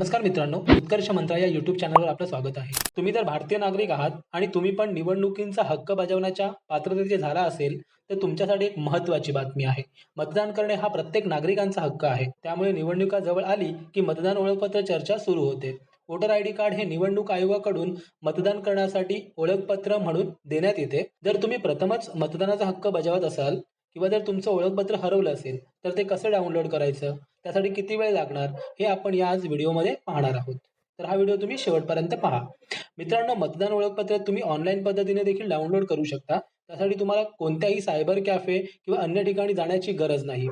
नमस्कार मित्रांनो उत्कर्ष मंत्रा या यूट्यूब चॅनलवर आपलं स्वागत आहे. तुम्ही जर भारतीय नागरिक आहात आणि तुम्ही पण निवडणुकींचा हक्क बजावण्याच्या पात्रतेचे झाला असेल तर तुमच्यासाठी एक महत्त्वाची बातमी आहे. मतदान करणे हा प्रत्येक नागरिकांचा हक्क आहे. त्यामुळे निवडणुका जवळ आली की मतदान ओळखपत्र चर्चा सुरू होते. वोटर आय डी कार्ड हे निवडणूक आयोगाकडून मतदान करण्यासाठी ओळखपत्र म्हणून देण्यात येते. जर तुम्ही प्रथमच मतदानाचा हक्क बजावत असाल किंवा जर तुमचं ओळखपत्र हरवलं असेल तर ते कसं डाउनलोड करायचं? त्यासाठी किती वेळ लागणार? हे आपण या आज व्हिडिओमध्ये पाहणार आहोत. तर हा व्हिडिओ तुम्ही शेवटपर्यंत पहा. मित्रांनो मतदान ओळखपत्र तुम्ही ऑनलाईन पद्धतीने देखील डाउनलोड करू शकता. त्यासाठी तुम्हाला कोणत्याही सायबर कॅफे किंवा अन्य ठिकाणी जाण्याची गरज नाही.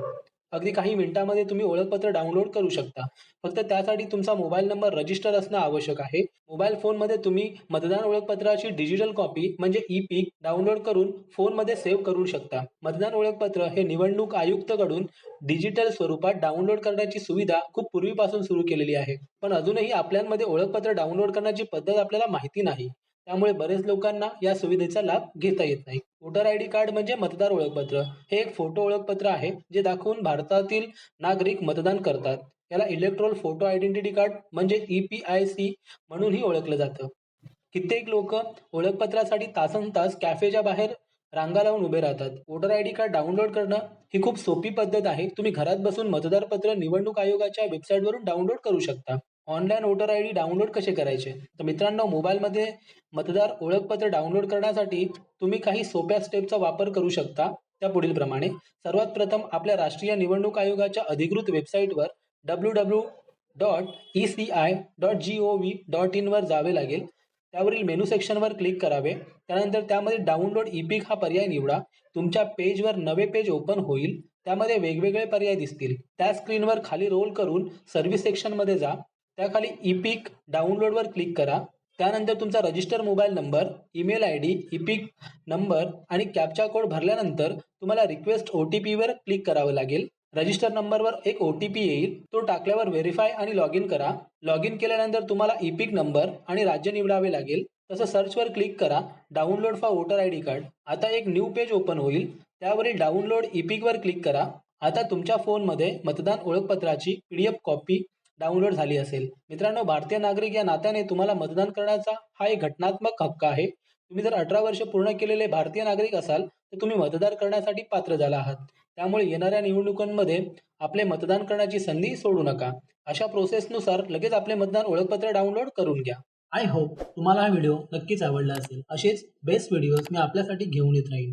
अगदी काही मिनिटांमध्ये तुम्ही ओळखपत्र डाउनलोड करू शकता. फक्त त्यासाठी तुमचा मोबाईल नंबर रजिस्टर असणं आवश्यक आहे. मोबाईल फोनमध्ये तुम्ही मतदान ओळखपत्राची डिजिटल कॉपी म्हणजे ई पीक डाउनलोड करून फोनमध्ये सेव्ह करू शकता. मतदान ओळखपत्र हे निवडणूक आयुक्तकडून डिजिटल स्वरूपात डाउनलोड करण्याची सुविधा खूप पूर्वीपासून सुरू केलेली आहे. पण अजूनही आपल्यामध्ये ओळखपत्र डाउनलोड करण्याची पद्धत आपल्याला माहिती नाही. त्यामुळे बरेच लोकांना या सुविधेचा लाभ घेता येत नाही. वोटर आय डी कार्ड म्हणजे मतदार ओळखपत्र. हे एक फोटो ओळखपत्र आहे जे दाखवून भारतातील नागरिक मतदान करतात. याला इलेक्ट्रॉल फोटो आयडेंटिटी कार्ड म्हणजे ई पी आय सी म्हणूनही ओळखलं जातं. कित्येक लोक ओळखपत्रासाठी तासन तास कॅफेच्या बाहेर रांगा लावून उभे राहतात. Voter I D card download करणं ही खूप सोपी पद्धत आहे. तुम्ही घरात बसून मतदारपत्र निवडणूक आयोगाच्या वेबसाईटवरून डाउनलोड करू शकता. Online voter I D download कसे करायचे? तर मित्रांनो मोबाईलमध्ये मतदार ओळखपत्र डाउनलोड करण्यासाठी तुम्ही काही सोप्या स्टेपचा वापर करू शकता. त्या पुढील प्रमाणे. सर्वात प्रथम आपल्या राष्ट्रीय निवडणूक आयोगाच्या अधिकृत वेबसाईटवर W W dot E C I dot G O V dot इनवर जावे लागेल. त्यावरील मेनू सेक्शनवर क्लिक करावे. त्यानंतर त्यामध्ये डाउनलोड ई पीक हा पर्याय निवडा. तुमच्या पेजवर नवे पेज ओपन होईल. त्यामध्ये वेगवेगळे पर्याय दिसतील. त्या स्क्रीनवर खाली रोल करून सर्व्हिस सेक्शनमध्ये जा. त्याखाली ई पीक डाउनलोडवर क्लिक करा. त्यानंतर तुमचा register mobile number email I D EPIC number आणि कॅपचा कोड भरल्यानंतर तुम्हाला रिक्वेस्ट ओ टी पीवर क्लिक करावं लागेल. रजिस्टर नंबरवर एक ओ टी पी येईल. तो टाकल्यावर व्हेरीफाय आणि लॉग इन करा. लॉग इन केल्यानंतर तुम्हाला ई पिक नंबर आणि राज्य निवडावे लागेल. तसं सर्चवर क्लिक करा. Download for voter I D card आता एक न्यू पेज ओपन होईल. त्यावरील डाउनलोड ई पीकवर क्लिक करा. आता तुमच्या फोनमध्ये मतदान ओळखपत्राची P D F copy download झाली असेल. मित्रांनो भारतीय नागरिक या नात्याने तुम्हाला मतदान करण्याचा हा एक घटनात्मक हक्क आहे. तुम्ही जर अठरा वर्ष पूर्ण केलेले भारतीय नागरिक असाल तर तुम्ही मतदान करण्यासाठी पात्र झाला आहात. त्यामुळे येणाऱ्या निवडणुकांमध्ये आपले मतदान करण्याची संधी सोडू नका. अशा प्रोसेसनुसार लगेच आपले मतदान ओळखपत्र डाउनलोड करून घ्या. आय होप तुम्हाला हा व्हिडिओ नक्कीच आवडला असेल. असेच बेस्ट व्हिडिओज मी आपल्यासाठी घेऊन येत राहीन.